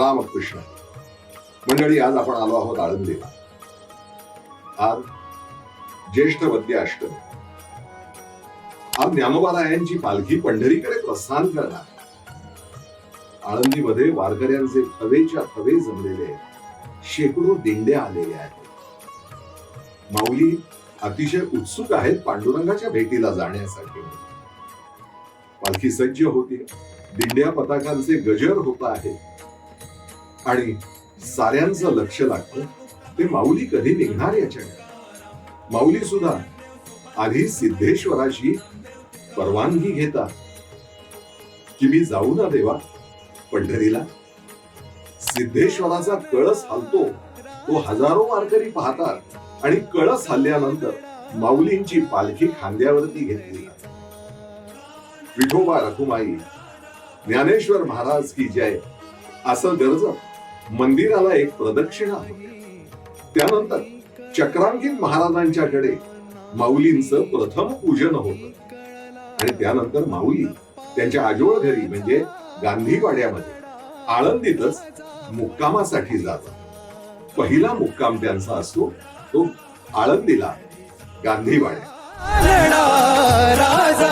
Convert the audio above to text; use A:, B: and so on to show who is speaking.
A: रामकृष्ण मंडळी आज आपण आलो आहोत आळंदीला. आज ज्येष्ठ वद्य अष्टमी. आज ज्ञानोबारायांची पालखी पंढरीकडे प्रस्थान करणार. आळंदीमध्ये वारकऱ्यांचे थवेच्या थवे जमलेले शेकडो दिंडे आलेले आहेत. माऊली अतिशय उत्सुक आहेत पांडुरंगाच्या भेटीला जाण्यासाठी. पालखी सज्ज होती. दिंड्या पताकांचे गजर होत आहे आणि साऱ्यांचं लक्ष लागतं ते माऊली कधी निघणार याच्या माऊली सुद्धा आधी सिद्धेश्वराची परवानगी घेतात. की मी जाऊ ना देवा पंढरीला? सिद्धेश्वराचा कळस हलतो. तो हजारो वारकरी पाहतात आणि कळस हल्ल्यानंतर माऊलींची पालखी खांद्यावरती घेतली विठोबा रखुमाई ज्ञानेश्वर महाराज की जय असं गरजत मंदिराला एक प्रदक्षिणा त्यानंतर चक्रांकित महाराजांच्याकडे माऊलींचं प्रथम पूजन होत. आणि त्यानंतर माऊली त्यांच्या आजोळ घरी म्हणजे गांधीवाड्यामध्ये आळंदीतच मुक्कामासाठी जातात. पहिला मुक्काम त्यांचा असतो तो आळंदीला गांधीवाड्या
B: राजा